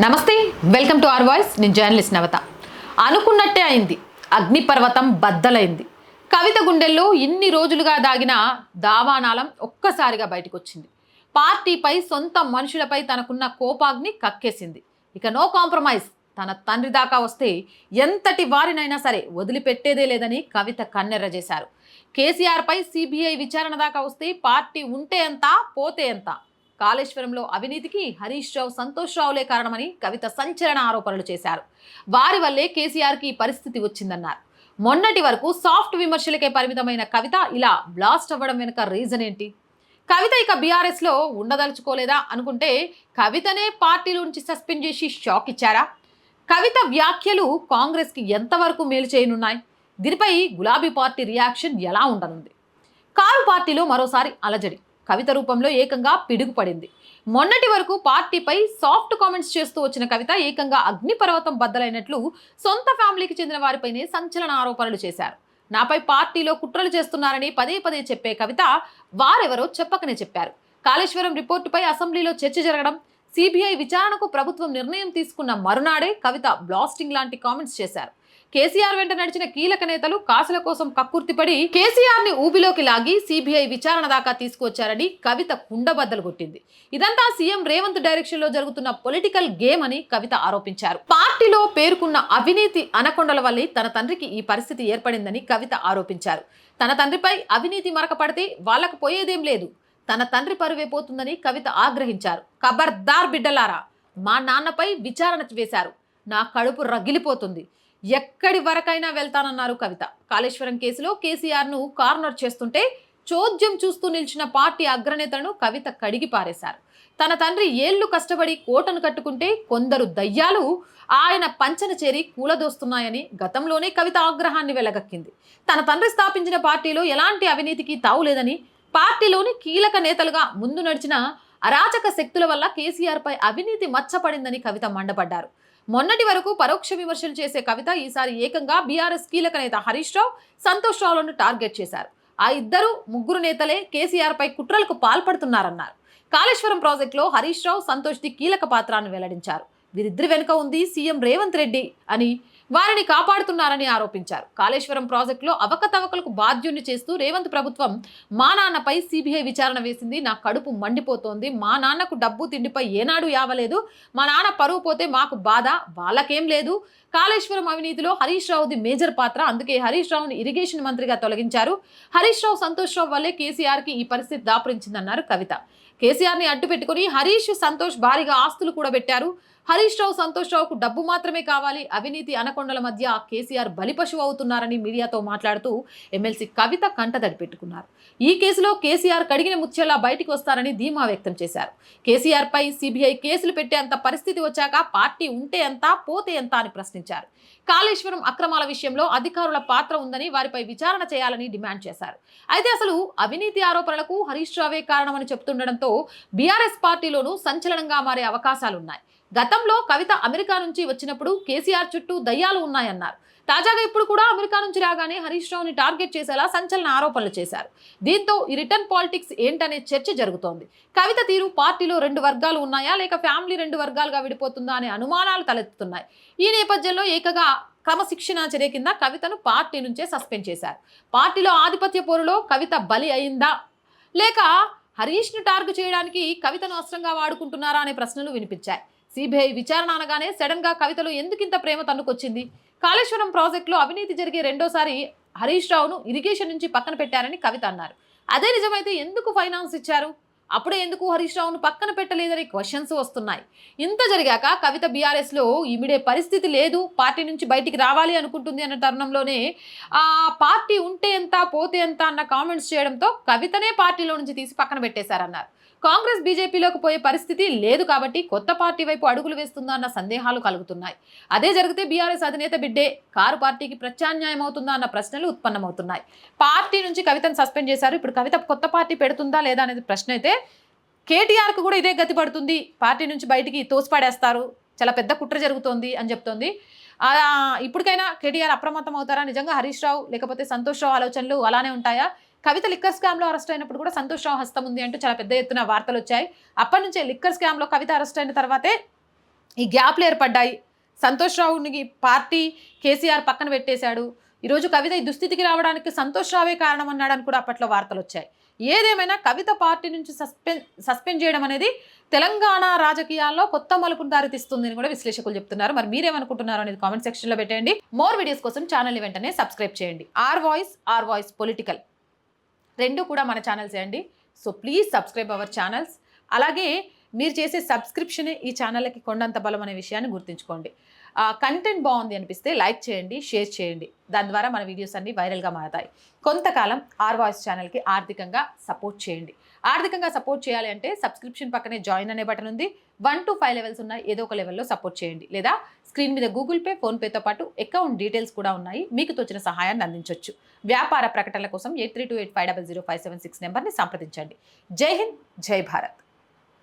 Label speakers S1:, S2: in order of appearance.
S1: నమస్తే welcome to our R. Voice journalist Navatha. అనుకున్నట్టే అయింది. అగ్నిపర్వతం బద్దలైంది. కవిత గుండెల్లో ఇన్ని రోజులుగా దాగిన దావానాళం ఒక్కసారిగా బయటకు వచ్చింది పార్టీపై సొంత మనుషులపై తనకున్న కోపాగ్ని కక్కేసింది. ఇక నో కాంప్రమైజ్. తన తండ్రి దాకా వస్తే ఎంతటి వారినైనా సరే వదిలిపెట్టేదే లేదని కవిత కన్నెర్ర చేశారు. కేసీఆర్పై సిబిఐ విచారణ దాకా వస్తే పార్టీ ఉంటే ఎంత పోతే ఎంత? కాళేశ్వరంలో అవినీతికి హరీష్ రావు సంతోష్ రావులే కారణమని కవిత సంచలన ఆరోపణలు చేశారు. వారి వల్లే కేసీఆర్కి ఈ పరిస్థితి వచ్చిందన్నారు. మొన్నటి వరకు సాఫ్ట్ విమర్శలకే పరిమితమైన కవిత ఇలా బ్లాస్ట్ అవ్వడం వెనుక రీజన్ ఏంటి? కవిత ఇక బీఆర్ఎస్లో ఉండదలుచుకోలేదా అనుకుంటే కవితనే పార్టీ నుంచి సస్పెండ్ చేసి షాక్ ఇచ్చారా? కవిత వ్యాఖ్యలు కాంగ్రెస్కి ఎంతవరకు మేలు చేయనున్నాయి? దీనిపై గులాబీ పార్టీ రియాక్షన్ ఎలా ఉండనుంది? కారు పార్టీలో మరోసారి అలజడి. కవిత రూపంలో ఏకంగా పిడుగుపడింది. మొన్నటి వరకు పార్టీపై సాఫ్ట్ కామెంట్స్ చేస్తూ వచ్చిన కవిత ఏకంగా అగ్నిపర్వతం బద్దలైనట్లు సొంత ఫ్యామిలీకి చెందిన వారిపైనే సంచలన ఆరోపణలు చేశారు. నాపై పార్టీలో కుట్రలు చేస్తున్నారని పదే పదే చెప్పే కవిత వారెవరో చెప్పకనే చెప్పారు. కాళేశ్వరం రిపోర్టుపై అసెంబ్లీలో చర్చ జరగడం సిబిఐ విచారణకు ప్రభుత్వం నిర్ణయం తీసుకున్న మరునాడే కవిత బ్లాస్టింగ్ లాంటి కామెంట్స్ చేశారు. కేసీఆర్ వెంట నడిచిన కీలక నేతలు కాసుల కోసం కక్కుర్తిపడి కేసీఆర్ని ఊబిలోకి లాగి సిబిఐ విచారణ దాకా తీసుకువచ్చారని కవిత కుండబద్దలు కొట్టింది. ఇదంతా సీఎం రేవంత్ డైరెక్షన్లో జరుగుతున్న పొలిటికల్ గేమ్ అని కవిత ఆరోపించారు. పార్టీలో పేర్కొన్న అవినీతి అనకొండల వల్లే తన తండ్రికి ఈ పరిస్థితి ఏర్పడిందని కవిత ఆరోపించారు. తన తండ్రిపై అవినీతి మరక పడితే వాళ్ళకు పోయేదేం లేదు. తన తండ్రి పరువే పోతుందని కవిత ఆగ్రహించారు. ఖబర్దార్ బిడ్డలారా మా నాన్నపై విచారణ వేశారు. నా కడుపు రగిలిపోతుంది. ఎక్కడి వరకైనా వెళ్తానన్నారు కవిత. కాళేశ్వరం కేసులో కేసీఆర్ను కార్నర్ చేస్తుంటే చోద్యం చూస్తూ నిలిచిన పార్టీ అగ్రనేతలను కవిత కడిగి పారేశారు. తన తండ్రి ఏళ్ళు కష్టపడి కోటను కట్టుకుంటే కొందరు దయ్యాలు ఆయన పంచన చేరి కూలదోస్తున్నాయని గతంలోనే కవిత ఆగ్రహాన్ని వెలగక్కింది. తన తండ్రి స్థాపించిన పార్టీలో ఎలాంటి అవినీతికి తావులేదని పార్టీలోని కీలక నేతలుగా ముందు నడిచిన అరాచక శక్తుల వల్ల కేసీఆర్ పై అవినీతి మచ్చపడిందని కవిత మండపడ్డారు. మొన్నటి వరకు పరోక్ష విమర్శలు చేసే కవిత ఈసారి ఏకంగా బీఆర్ఎస్ కీలక నేత హరీష్ రావు సంతోష్ రావులను టార్గెట్ చేశారు. ఆ ఇద్దరు ముగ్గురు నేతలే కేసీఆర్ పై కుట్రలకు పాల్పడుతున్నారన్నారు. కాళేశ్వరం ప్రాజెక్టులో హరీష్ రావు సంతోష్ ది కీలక పాత్రను వెల్లడించారు. వీరిద్దరి వెనుక ఉంది సీఎం రేవంత్ రెడ్డి అని వారిని కాపాడుతున్నారని ఆరోపించారు. కాళేశ్వరం ప్రాజెక్టులో అవకతవకలకు బాధ్యుని చేస్తూ రేవంత్ ప్రభుత్వం మా నాన్నపై సిబిఐ విచారణ వేసింది. నా కడుపు మండిపోతోంది. మా నాన్నకు డబ్బు తిండిపై ఏనాడు యావలేదు. మా నాన్న పరువు పోతే మాకు బాధ. వాళ్ళకేం లేదు. కాళేశ్వరం అవినీతిలో హరీష్ రావుది మేజర్ పాత్ర. అందుకే హరీష్ రావుని ఇరిగేషన్ మంత్రిగా తొలగించారు. హరీష్ రావు సంతోష్ రావు వల్లే కేసీఆర్కి ఈ పరిస్థితి దాపురించిందన్నారు కవిత. కేసీఆర్ని అడ్డు పెట్టుకుని హరీష్ సంతోష్ భారీగా ఆస్తులు కూడా పెట్టారు. హరీష్ రావు సంతోష్ రావుకు డబ్బు మాత్రమే కావాలి. అవినీతి అనకొండల మధ్య కేసీఆర్ బలిపశువు అవుతున్నారని మీడియాతో మాట్లాడుతూ ఎమ్మెల్సీ కవిత కంటదడి పెట్టుకున్నారు. ఈ కేసులో కేసీఆర్ కడిగిన ముత్యాలా బయటికి వస్తారని ధీమా వ్యక్తం చేశారు. కేసీఆర్ పై సిబిఐ కేసులు పెట్టేంత పరిస్థితి వచ్చాక పార్టీ ఉంటే ఎంత పోతే ఎంత అని ప్రశ్నించారు. కాళేశ్వరం అక్రమాల విషయంలో అధికారుల పాత్ర ఉందని వారిపై విచారణ చేయాలని డిమాండ్ చేశారు. అయితే అసలు అవినీతి ఆరోపణలకు హరీష్ రావే కారణమని చెప్తుండడంతో బీఆర్ఎస్ పార్టీలోనూ సంచలనంగా మారే అవకాశాలున్నాయి. గతంలో కవిత అమెరికా నుంచి వచ్చినప్పుడు కేసీఆర్ చుట్టూ దయ్యాలు ఉన్నాయన్నారు. తాజాగా ఇప్పుడు కూడా అమెరికా నుంచి రాగానే హరీష్ రావుని టార్గెట్ చేసేలా సంచలన ఆరోపణలు చేశారు. దీంతో ఈ రిటర్న్ పాలిటిక్స్ ఏంటనే చర్చ జరుగుతోంది. కవిత తీరు పార్టీలో రెండు వర్గాలు ఉన్నాయా లేక ఫ్యామిలీ రెండు వర్గాలుగా విడిపోతుందా అనే అనుమానాలు తలెత్తుతున్నాయి. ఈ నేపథ్యంలో ఏకగా క్రమశిక్షణ చర్య కింద కవితను పార్టీ నుంచే సస్పెండ్ చేశారు. పార్టీలో ఆధిపత్య పోరులో కవిత బలి అయిందా లేక హరీష్ను టార్గెట్ చేయడానికి కవితను అస్త్రంగా వాడుకుంటున్నారా అనే ప్రశ్నలు వినిపించాయి. సిబిఐ విచారణ అనగానే సడన్గా కవితలో ఎందుకింత ప్రేమ తన్నుకొచ్చింది? కాళేశ్వరం ప్రాజెక్టులో అవినీతి జరిగే రెండోసారి హరీష్ రావును ఇరిగేషన్ నుంచి పక్కన పెట్టారని కవిత అన్నారు. అదే నిజమైతే ఎందుకు ఫైనాన్స్ ఇచ్చారు? అప్పుడే ఎందుకు హరీష్ రావును పక్కన పెట్టలేదని క్వశ్చన్స్ వస్తున్నాయి. ఇంత జరిగాక కవిత బీఆర్ఎస్లో ఇమిడే పరిస్థితి లేదు పార్టీ నుంచి బయటికి రావాలి అనుకుంటుంది అన్న తరుణంలోనే ఆ పార్టీ ఉంటే ఎంత పోతే ఎంత అన్న కామెంట్స్ చేయడంతో కవితనే పార్టీలో నుంచి తీసి పక్కన పెట్టేశారన్నారు. కాంగ్రెస్ బీజేపీలోకి పోయే పరిస్థితి లేదు కాబట్టి కొత్త పార్టీ వైపు అడుగులు వేస్తుందా అన్న సందేహాలు కలుగుతున్నాయి. అదే జరిగితే బీఆర్ఎస్ అధినేత బిడ్డే కారు పార్టీకి ప్రత్యామ్నాయం అవుతుందా అన్న ప్రశ్నలు ఉత్పన్నమవుతున్నాయి. పార్టీ నుంచి కవితను సస్పెండ్ చేశారు. ఇప్పుడు కవిత కొత్త పార్టీ పెడుతుందా లేదా అనేది ప్రశ్న అయితే కేటీఆర్కు కూడా ఇదే గతి పడుతుంది. పార్టీ నుంచి బయటికి తోసిపాడేస్తారు. చాలా పెద్ద కుట్ర జరుగుతోంది అని చెప్తోంది. ఇప్పటికైనా కేటీఆర్ అప్రమత్తం అవుతారా? నిజంగా హరీష్ రావు లేకపోతే సంతోష్ రావు ఆలోచనలు అలానే ఉంటాయా? కవిత లిక్కర్ స్కామ్లో అరెస్ట్ అయినప్పుడు కూడా సంతోష్ రావు హస్తం ఉంది అంటూ చాలా పెద్ద ఎత్తున వార్తలు వచ్చాయి. అప్పటి నుంచే లిక్కర్ స్కామ్లో కవిత అరెస్ట్ అయిన తర్వాతే ఈ గ్యాప్లు ఏర్పడ్డాయి. సంతోష్ రావుని పార్టీ కేసీఆర్ పక్కన పెట్టేశాడు. ఈరోజు కవిత ఈ దుస్థితికి రావడానికి సంతోష్ రావే కారణం అన్నాడని కూడా అప్పట్లో వార్తలు వచ్చాయి. ఏదేమైనా కవిత పార్టీ నుంచి సస్పెండ్ సస్పెండ్ చేయడం అనేది తెలంగాణ రాజకీయాల్లో కొత్త మలుపును దారితీస్తుంది అని కూడా విశ్లేషకులు చెప్తున్నారు. మరి మీరేమనుకుంటున్నారు అనేది కామెంట్ సెక్షన్లో పెట్టండి మోర్ వీడియోస్ కోసం ఛానల్ని వెంటనే సబ్స్క్రైబ్ చేయండి. R voice R voice political రెండు కూడా మన ఛానల్స్ అండి. So please subscribe our channels. అలాగే మీరు చేసే సబ్స్క్రిప్షనే ఈ ఛానల్కి కొండంత బలం అనే విషయాన్ని గుర్తుంచుకోండి. కంటెంట్ బాగుంది అనిపిస్తే లైక్ చేయండి షేర్ చేయండి. దాని ద్వారా మన వీడియోస్ అన్ని వైరల్గా మారతాయి. కొంతకాలం ఆర్ వాయిస్ ఛానల్కి ఆర్థికంగా సపోర్ట్ చేయండి. ఆర్థికంగా సపోర్ట్ చేయాలి అంటే సబ్స్క్రిప్షన్ పక్కనే జాయిన్ అనే బటన్ ఉంది. వన్ టు ఫైవ్ లెవెల్స్ ఉన్న ఏదో ఒక లెవెల్లో సపోర్ట్ చేయండి. లేదా స్క్రీన్ మీద గూగుల్ పే ఫోన్పేతో పాటు అకౌంట్ డీటెయిల్స్ కూడా ఉన్నాయి. మీకు తోచిన సహాయాన్ని అందించవచ్చు వ్యాపార ప్రకటనల కోసం eight three two eight five double zero five seven six నెంబర్ని సంప్రదించండి. జై హింద్ జై భారత్.